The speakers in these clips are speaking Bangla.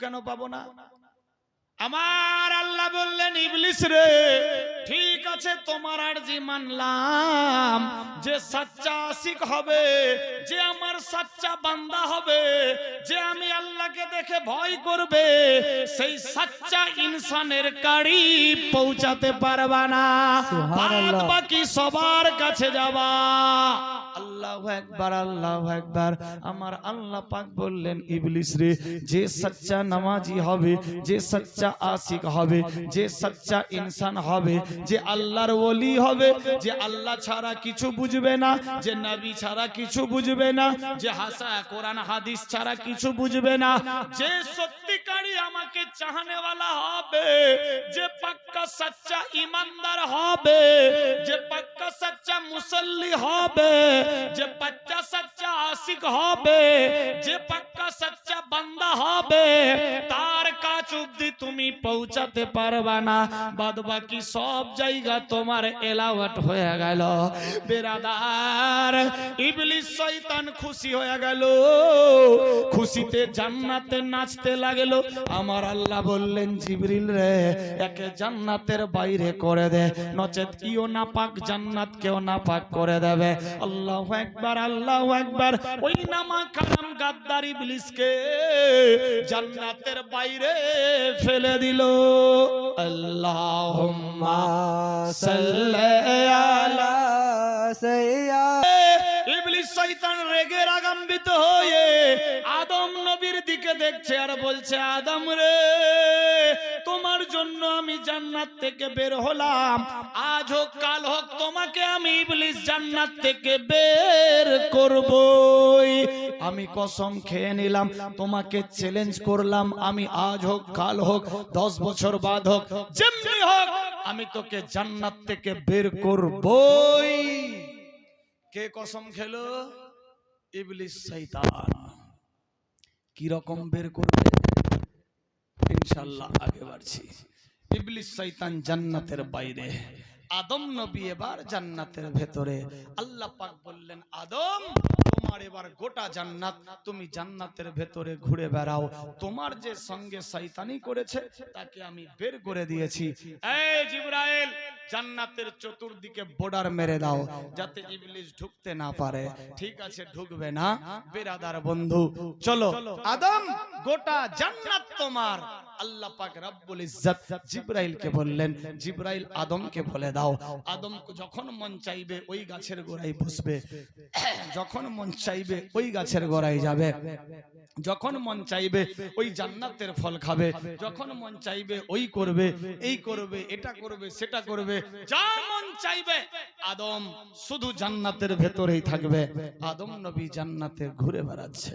কেন পাবো না? আমার আল্লাহ বললেন ইবলিস রে ঠিক আছে তোমার আর জি মানলাম। যে সাচ্চা আশিক হবে যে আমার সাচ্চা বান্দা হবে যে আমি আল্লাহকে দেখে ভয় করবে সেই সাচ্চা ইনসানের কাড়ি পৌঁছাতে পারবা না। বাদ বাকি সবার কাছে যাবা। আল্লাহ একবার আল্লাহ একবার আমার আল্লাহ পাক বললেন, ইবলিস রে, যে সচ্চা নামাজি হবে, যে সচ্চা আশিক হবে, যে সচ্চা ইনসান হবে, যে আল্লাহর ওলি হবে, যে আল্লাহ ছাড়া কিছু বুঝবে না, যে নবী ছাড়া কিছু বুঝবে না, যে হাসা, কোরআন, হাদিস ছাড়া কিছু বুঝবে না, যে সত্যিকারী আমাকে চাহনেওয়ালা হবে, যে পাক্কা সচ্চা ইমানদার হবে, যে পাক্কা সচ্চা মুসল্লি হবে যে পাক্কা সচ্চা আশিক হবে যে পাক্কা সচ্চা বান্দা হবে তার কাছ অব্দি তুমি পৌঁছাতে পারবা না। বাদ বাকি সব জায়গা তোমার এলাওয়াট হয়ে গেল। বেরাদার, ইবলিস শয়তান খুশি হয়ে গেল। খুশিতে জান্নাতে নাচতে লাগল। আমার আল্লাহ বললেন, জিবরিল রে, একে জান্নাতের বাইরে করে দে। নচেত ইও না পাক জান্নাত কেউ না পাক করে দেবে। আল্লাহ একবার আল্লাহ একবার ওই নামা কালাম গাদ্দার ইবলিসকে জান্নাতের বাইরে ফেলে দিল। রেগে রাগান্বিত হয়ে আদম নবীর দিকে দেখছে আর বলছে, আদম রে, তোমার জন্য আমি জান্নাত থেকে বের হলাম। আজ হোক, কাল হোক, তোমাকে আমি ইবলিস জান্নাত থেকে বের করবই আমি কসম খেয়ে নিলাম, তোমাকে চ্যালেঞ্জ করলাম, আমি আজ হোক, কাল হোক, দশ বছর বাদ হোক, যেমনি হোক, আমি তোকে জান্নাত থেকে বের করবই। কে কসম খেলো? ইবলিস শয়তান। কি রকম বের করবে? ইনশাআল্লাহ আগে বাড়ছি। ইবলিস শয়তান জান্নাতের বাইরে, আদম নবী এবার জান্নাতের ভেতরে। আল্লাহ পাক বললেন, আদম তোমার এবার গোটা জান্নাত তুমি জান্নাতের ভেতরে ঘুরে বেড়াও। তোমার যে সঙ্গে শয়তানি করেছে তাকে আমি বের করে দিয়েছি। এই জিবরাইল জান্নাতের চতুর্দিকে বর্ডার মেরে দাও যাতে ইবলিস ঢুকতে না পারে। ঠিক আছে ঢুকবে না। বেরাদার বন্ধু চলো। আদম গোটা জান্নাত তোমার। আল্লাহ পাক রব্বুল ইজ্জত বললেন, জিবরাইল বলে দাও আদম যখন মন চাইবে ওই গাছের গোড়ায় বসবে, যখন মন চাইবে ওই গাছের গোড়ায় যাবে, যখন মন চাইবে ওই জান্নাতের ফল খাবে, যখন মন চাইবে ওই করবে, এই করবে, এটা করবে, সেটা করবে, যা মন চাইবে, আদম শুধু জান্নাতের ভেতরেই থাকবে, আদম নবী জান্নাতে ঘুরে বেড়াচ্ছে।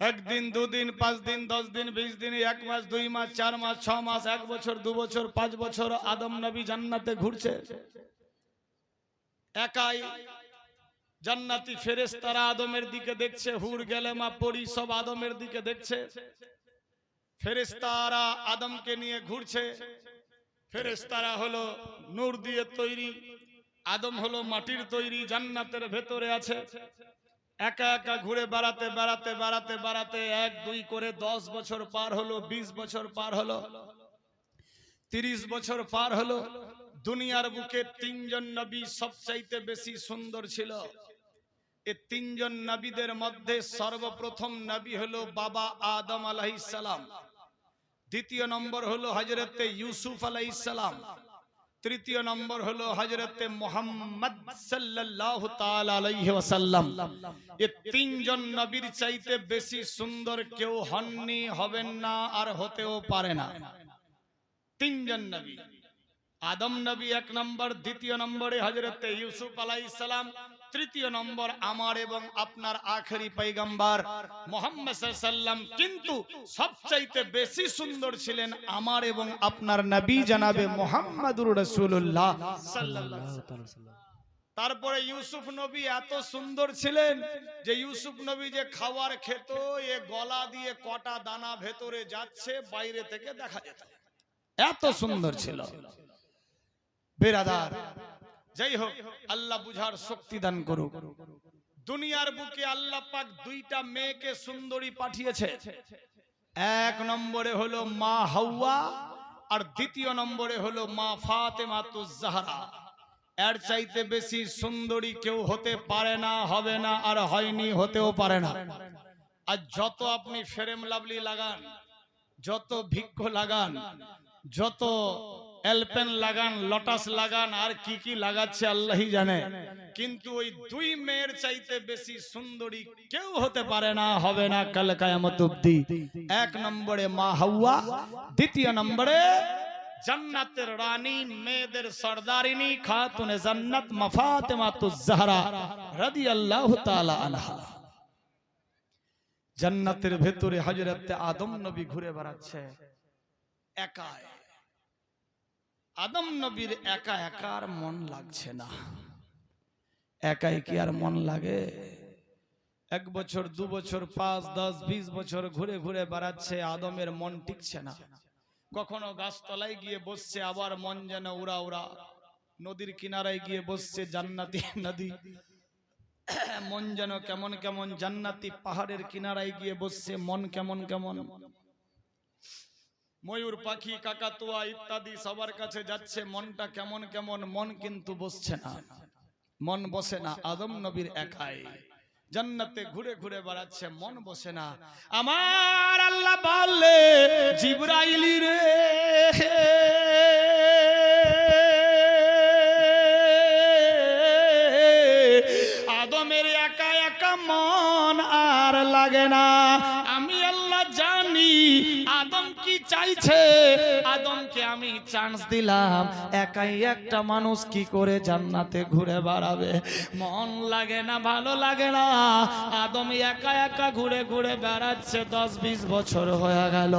একদিন, দুদিন পাঁচ দিন দশ দিন বিশ দিন এক মাস, দুই মাস, চার মাস, ছ মাস, এক বছর, দু বছর, পাঁচ বছর আদম নবী জান্নাতে ঘুরছে। একাই জান্নাতি ফেরেশতারা আদমের দিকে দেখছে, হুর গেলে মা পড়ি সব আদমের দিকে দেখছে। ফেরেশতারা আদমকে নিয়ে ঘুরছে। ফেরেশতারা হলো নূর দিয়ে তৈরি, আদম হলো মাটির তৈরি, জান্নাতের ভেতরে আছে। একা একা ঘুরে বেড়াতে বেড়াতে বেড়াতে বেড়াতে এক, দুই করে দশ বছর পার হলো, বিশ বছর পার হলো, তিরিশ বছর পার হলো, দুনিয়ার বুকে তিনজন নবী সবচাইতে বেশি সুন্দর ছিল। এ তিনজন নবীদের মধ্যে সর্বপ্রথম নবী হলো বাবা আদম আলাইসালাম দ্বিতীয় নম্বর হলো হজরতে ইউসুফ আলাইসালাম তৃতীয় নম্বর হলো হজরতে মোহাম্মদ ওয়াসাল্লাম। এ তিনজন নবীর চাইতে বেশি সুন্দর কেউ হননি, হবেন না, আর হতেও পারে না। তিনজন নবী। আদম নবী এক নম্বর, দ্বিতীয় নম্বরে হজরতে ইউসুফ আলাইহিস সালাম। তৃতীয় নম্বর আমার এবং আপনার আখেরি পৈগম্বর মোহাম্মদ কিন্তু সবচাইতে বেশি সুন্দর ছিলেন আমার এবং আপনার নবী জানাবে মোহাম্মদুর ওয়াসাল্লাম। তারপরে ইউসুফ নবী এত সুন্দর ছিলেন যে ইউসুফ নবী যে খাবার খেত, এ গলা দিয়ে কটা দানা ভেতরে যাচ্ছে, বাইরে থেকে দেখা যেত এত সুন্দর ছিল বেরাদার যাই হোক আল্লাহ বুঝার শক্তি দান করুক। দুনিয়ার বুকে আল্লাহ পাক দুইটা মেয়েকে সুন্দরী পাঠিয়েছে। এক নম্বরে হলো মা হাওয়া আর দ্বিতীয় নম্বরে হলো মা ফাতেমা জাহরা। এর চাইতে বেশি সুন্দরী কেউ হতে পারে না, হবে না আর হয়নি, হতেও পারে না। আর যত আপনি ফেরেম লাভলি লাগান, যত ভিক্ষ লাগান, যত এলপেন লাগান, লটাস লাগান, আর কি কি লাগাচ্ছে আল্লাহই জানে। কিন্তু ওই দুই মেয়ের চাইতে বেশি সুন্দরী কেউ হতে পারে না, হবে না কাল কায়ামত অব্দি। এক নম্বরে মা হাওয়া, দ্বিতীয় নম্বরে জান্নাতের রানী, মেয়েদের সর্দারিনী, খাতুনে জান্নাত মাফাতেমাতুজ জাহরা রাদিয়াল্লাহু তাআলা আনহা। জান্নাতের ভেতরে হযরত আদম নবী ঘুরে বেড়াচ্ছে। একাই। আদম নবীর একা একা আর মন লাগছে না। একাই কি আর মন লাগে? এক বছর, দু বছর, পাঁচ, দশ, বিশ বছর ঘুরে ঘুরে বেড়াচ্ছে, আদমের মন টিকছে না। কখনো গাছতলায় গিয়ে বসছে, আবার মন যেন উড়া উড়া। নদীর কিনারায় গিয়ে বসছে, জান্নাতি নদী। মন যেন কেমন কেমন, জান্নাতি পাহাড়ের কিনারায় গিয়ে বসছে, মন কেমন কেমন। ময়ূর পাখি, কাকাতুয়া ইত্যাদি সবার কাছে যাচ্ছে, মনটা কেমন কেমন, মন কিন্তু বসছে না। মন বসে না, আদম নবীর একাই। জান্নাতে ঘুরে ঘুরে বেড়াচ্ছে, মন বসে না। আমার আল্লাহ বললে জিব্রাইলি রে, আদমের একা একা মন আর লাগে না। আমি আল্লাহ জানি, আদম চাইছে। আদমকে আমি চান্স দিলাম। একাই একটা মানুষ কি করে জান্নাতে ঘুরে বেড়াবে? মন লাগে না, ভালো লাগে না। আদম একা একা ঘুরে ঘুরে বেড়াচ্ছে, দশ বিশ বছর হয়ে গেল।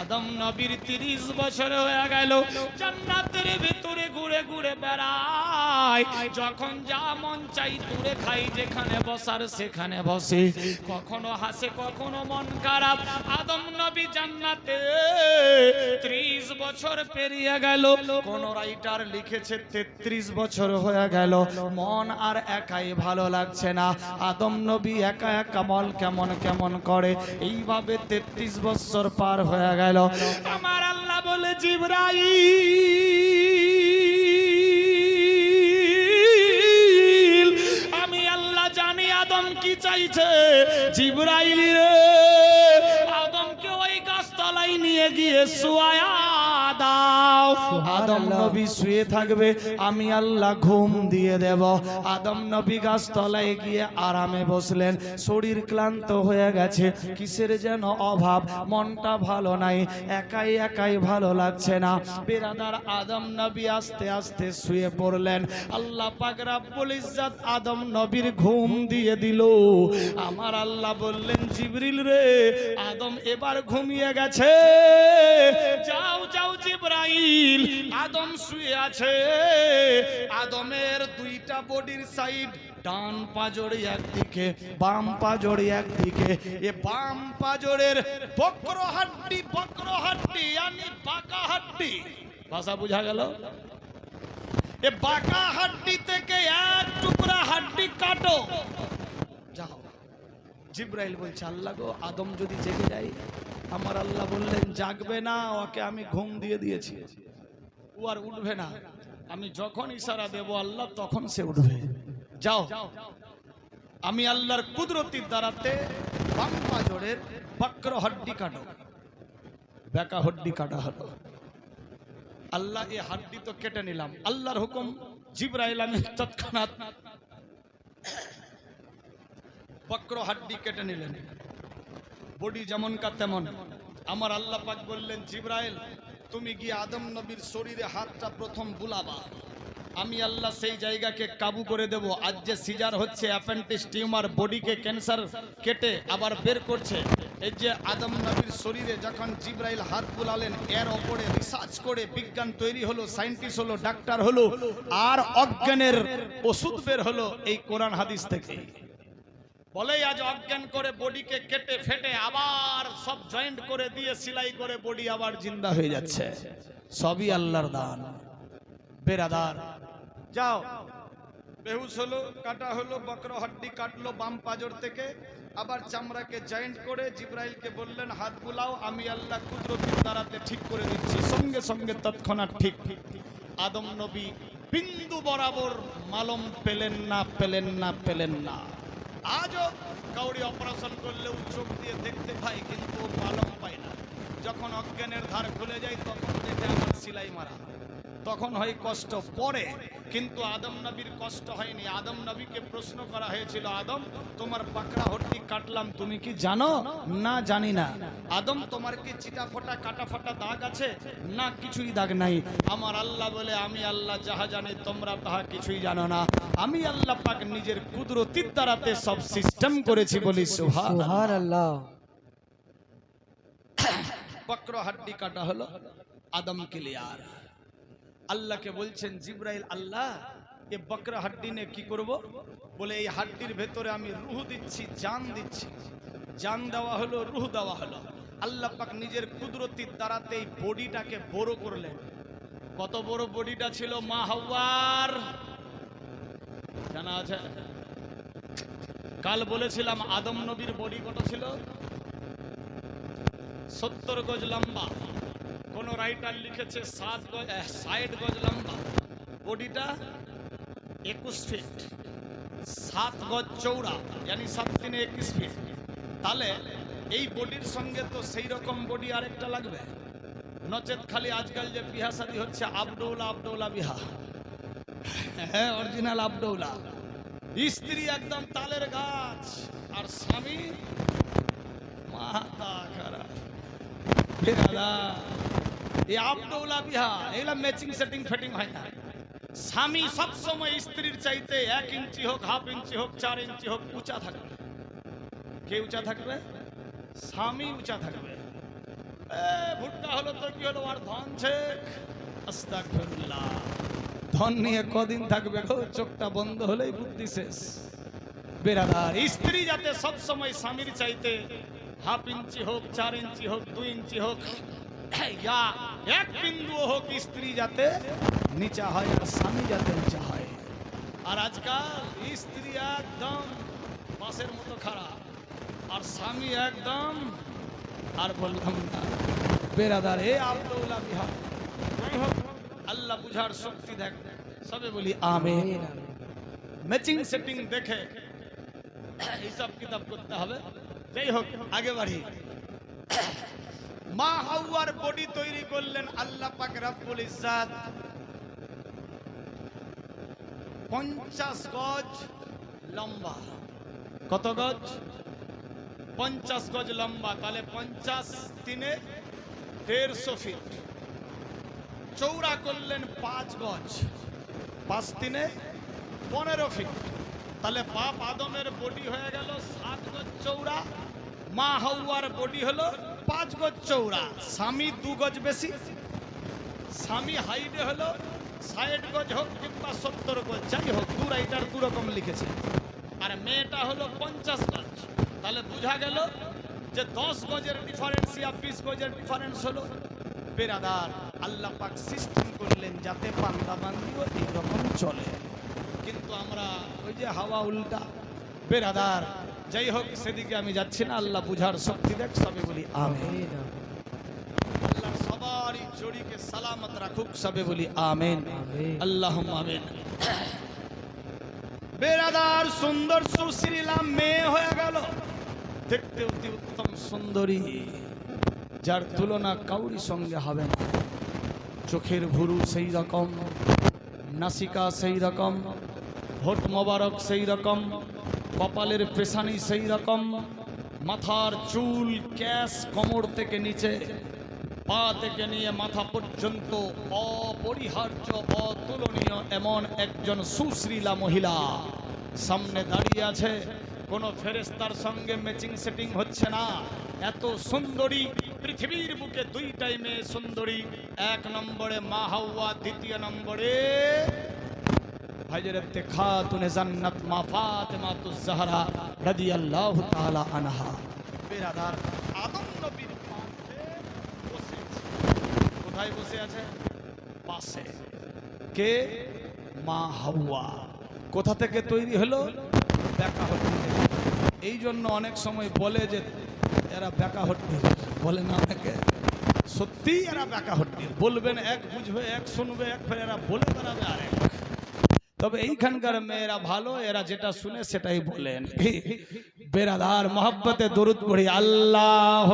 আদম নবীর তিরিশ বছর হয়ে গেল। জান্নাতের ভিতরে ঘুরে ঘুরে বেড়ায়। যখন যা মন চাই দূরে খাই, যেখানে বসার সেখানে বসে। কখনো হাসে, কখনো মন খারাপ। আদম নবী জান্নাতে ত্রিশ বছর পেরিয়ে গেল, কোন রাইটার লিখেছে তেত্রিশ বছর হয়ে গেল। মন আর একাই ভালো লাগছে না। আদম নবী একা একা মল কেমন কেমন করে। এইভাবে তেত্রিশ বছর পার হয়ে গেল। আমার আল্লাহ বলে জিবরাই আমি আল্লাহ জানি আদম কি চাইছে। জিব্রাইল রে নিয়ে গিয়ে শুয়ায়া দাও। আদম নবী শুয়ে থাকবে আমি আল্লাহ ঘুম দিয়ে দেব। আদম নবী গাছতলায় গিয়ে আরামে বসলেন। শরীর ক্লান্ত হয়ে গেছে কিসের যেন অভাব? মনটা ভালো নাই একাই একাই ভালো লাগছে না। বেরাদার আদম নবী আস্তে আস্তে শুয়ে পড়লেন। আল্লাহ পাক রাব্বুল ইজ্জাত আদম নবীর ঘুম দিয়ে দিল। আমার আল্লাহ বললেন জিবরিল রে আদম এবার ঘুমিয়ে গেছে। যাও যাও জিব্রাইল আদম শুয়ে আছে। আদমের দুইটা বডির সাইড ডান পাজরে একদিকে, বাম পাজরে একদিকে। এ বাম পাজরের বক্র হাড্ডি বক্র হাড্ডি yani বাঁকা হাড্ডি। ভাষা বুঝা গেল? এ বাঁকা হাড্ডি থেকে এক টুকরা হাড্ডি কাটো। যাও। জিব্রাইল বলছে, আল্লাহ গো, আদম যদি জেগে যায় আমার আল্লাহ বললেন, জাগবে না, ওকে আমি ঘুম দিয়ে দিয়েছি। ও আর উঠবে না। আমি যখন ইশারা দেব আল্লাহ, তখন সে উঠবে। যাও। আমি আল্লাহর কুদরতির দ্বারাতে বাম পাজরের বক্র হড্ডি কাটো, বেকা হড্ডি কাটা হলো। আল্লাহ এই হাড্ডি তো কেটে নিলাম। আল্লাহর হুকুম, জিব্রাইল আমি তৎক্ষণাৎ বক্র হাড্ডি কেটে নিলেন। বডি যেমন কা তেমন। আমার আল্লাহ পাক বললেন, জিব্রাইল, তুমি গিয়ে আদম নবীর শরীরে হাতটা প্রথম বুলাবা। আমি আল্লাহ সেই জায়গাকে কাবু করে দেব। আজ যে সিজার হচ্ছে অ্যাপেন্টিস টিউমার বডিকে ক্যান্সার কেটে আবার বের করছে। এই যে আদম নবীর শরীরে যখন জিব্রাইল হাত বুলালেন, এর ওপরে রিসার্চ করে বিজ্ঞান তৈরি হলো, সায়েন্টিস্ট হলো, ডাক্তার হলো, আর অজ্ঞানের ওষুধ বের হলো এই কোরআন হাদিস থেকে। বলেই আজ অজ্ঞান করে বডিকে কেটে ফেটে আবার সব জয়েন্ট করে দিয়ে সেলাই করে বডি আবার জিন্দা হয়ে যাচ্ছে। সবই আল্লাহর দান। বেরাদার, যাও। বেহুশ হলো, কাটা হলো, বকর হাড্ডি কাটলো বাম পাজর থেকে। আবার চামড়াকে জয়েন্ট করে জিব্রাইলকে বললেন, হাত বুলাও, আমি আল্লাহ কুদরতির দ্বারাতে ঠিক করে দিচ্ছি। সঙ্গে সঙ্গে তৎক্ষণাৎ ঠিক। আদম নবী বিন্দু বরাবর মালম পেলেন না পেলেন না পেলেন না। আজও কাউরি অপারেশন করলেও চোখ দিয়ে দেখতে পাই, কিন্তু পালক পায় না। যখন অজ্ঞানের ধার খুলে যায়, তখন দেখে আমার সিলাই মারা। তখন হয় কষ্ট পরে, কিন্তু আদম নবীর কষ্ট হয়নি। আদম নবীকে প্রশ্ন করা হয়েছিল, আদম, তোমার পাকড়া হট্টি কাটলাম, তুমি কি জানো? না, জানি না। আদম, তোমার কি চিটা ফোটা, কাটা ফাটা দাগ আছে? না, কিছুই দাগ নাই। আমার আল্লাহ বলে, আমি আল্লাহ যাহা জানি, তোমরা তাহা কিছুই জানো না। আমি আল্লাহ পাক নিজের কুদরতির দ্বারাতে সব সিস্টেম করেছি বলি আল্লাহ বক্র হাড্ডি কাটা হলো আদম ক্লিয়ার আল্লাহকে বলছেন, জিব্রাইল, আল্লাহ, এ বকরা হাড্ডি নিয়ে কি করব? বলে, এই হাড্ডির ভেতরে আমি রুহ দিচ্ছি, জান দিচ্ছি। জান দেওয়া হলো, রুহ দেওয়া হলো। আল্লাহ পাক নিজের কুদরতির দ্বারাতে এই বডিটাকে বড় করলেন। কত বড় বডিটা ছিল, মা হাওয়ার? জানা আছে? কাল বলেছিলাম, আদম নবীর বডি কত ছিল? সত্তর গজ লম্বা। কোন রাইটার লিখেছে সাত গজ ষাট গজ লম্বা। বডিটা একুশ ফিট সাত গজ চৌড়া জানি সাত তিনে একুশ ফিট তাহলে এই বডির সঙ্গে তো সেই রকম বডি আরেকটা লাগবে। নচেত খালি আজকাল যে বিহা সাদি হচ্ছে আবডৌলা আবডৌলা বিহা। হ্যাঁ অরিজিনাল আবডৌলা স্ত্রী একদম তালের গাছ, আর স্বামী মাথা খারাপ। আবদৌলা বিহা এগুলা ম্যাচিং সেটিং ফেটিং হয় না। স্বামী সবসময় স্ত্রীর চাইতে এক ইঞ্চি হোক হাফ ইঞ্চি হোক, চার ইঞ্চি হোক, উঁচা থাকবে। কে উঁচা থাকবে? স্বামী উঁচা থাকবে। ভুট্টা হলো তো কি হলো? আর ধন ধন নিয়ে কদিন থাকবে গো? চোখটা বন্ধ হলেই বুদ্ধি শেষ। বেরাদার স্ত্রী যাতে সবসময় স্বামীর চাইতে হাফ ইঞ্চি হোক, চার ইঞ্চি হোক, দুই ইঞ্চি হোক, ইয়া এক বিন্দু হোক স্ত্রী যাতে নিচা হয় আর স্বামী যাতে উঁচা হয় আর আজকাল স্ত্রী একদম বাসের মতো খারাপ আর স্বামী একদম আর বললাম না বেরাদার এ আব্দুল্লাহ বিহার যাই হোক, আল্লাহ বুঝার শক্তি দেখ সবে বলি আমিন আমিন, আমিন। ম্যাচিং সেটিং দেখে হিসাব কিতাব করতে হবে যাই হোক আগে বাড়ি মা হাওয়ার বডি তৈরি করলেন আল্লাহ পাক রাব্বুল ইজ্জাত। পঞ্চাশ গজ লম্বা। কত গজ? পঞ্চাশ গজ লম্বা, তাহলে পঞ্চাশ তিনে দেড়শো ফিট। চৌড়া করলেন পাঁচ গজ, পাঁচ তিনে পনেরো ফিট। তাহলে বাপ আদমের বডি হয়ে গেল সাত গজ চৌড়া মা হাওয়ার বডি হলো পাঁচ গজ চৌড়া স্বামী দু গজ বেশি। স্বামী হাইটে হলো ষাট গজ হোক কিংবা সত্তর গজ, যাই হোক, দু রাইটার দু রকম লিখেছে। আর মেয়েটা হলো পঞ্চাশ গজ। তাহলে বোঝা গেল যে দশ গজের ডিফারেন্স ইয়া বিশ গজের ডিফারেন্স হলো বেরাদার। আল্লাহ পাক সিস্টেম করলেন যাতে পান্দা বান্দিও এইরকম চলে। কিন্তু আমরা ওই যে হাওয়া উল্টা, বেরাদার যাই হোক সেদিকে আমি যাচ্ছি না। আল্লাহ বুঝার শক্তি দেখ সবে বলি আমেন। আল্লাহ সবারই জড়িকে সালামত রাখুক সবে বলি আমেন। আমিন। আল্লাহ আমেন। বেরাদার সুন্দর সুশ্রীলা মেয়ে হয়ে গেল। দেখতে অতি উত্তম সুন্দরী। যার তুলনা কাউরি সঙ্গে হবে না। চোখের ভুরু সেই রকম নাসিকা সেই রকম ভোট মোবারক সেই রকম কপালের পেশানি সেই রকম, মাথার চুল ক্যাশ কোমর থেকে নিচে, পা থেকে নিয়ে মাথা পর্যন্ত অপরিহার্য, অতুলনীয় এমন একজন সুশ্রীলা মহিলা। সামনে দাঁড়িয়ে আছে, কোনো ফেরেস্তার সঙ্গে ম্যাচিং সেটিং হচ্ছে না। এত সুন্দরী, পৃথিবীর বুকে দুইটাই মেয়ে সুন্দরী। এক নম্বরে মা হাওয়া, দ্বিতীয় নম্বরে হজরতে খাতুন জান্নাত, মা ফাতেমাতুজ জাহরা রাদিয়াল্লাহু তাআলা আনহা। বেরাদার আদম নবীর পাশে বসে আছে। কোথায় বসে আছে? পাশে। কে? মা হাওয়া। কোথা থেকে তৈরি হলো? ব্যাকা হচ্ছে এই জন্য অনেক সময় বলে যে এরা ব্যাকা হট্টি বলে না অনেকে। সত্যিই এরা ব্যাকা হট্টি বলবেন এক, বুঝবে এক, শুনবে এক, ফের এরা বলে বেড়াবে আর এক তবে এইখানকার মেয়েরা ভালো এরা যেটা শুনে সেটাই বলেন। বেরাদার মহব্বতে দরুদ পড়ি আল্লাহ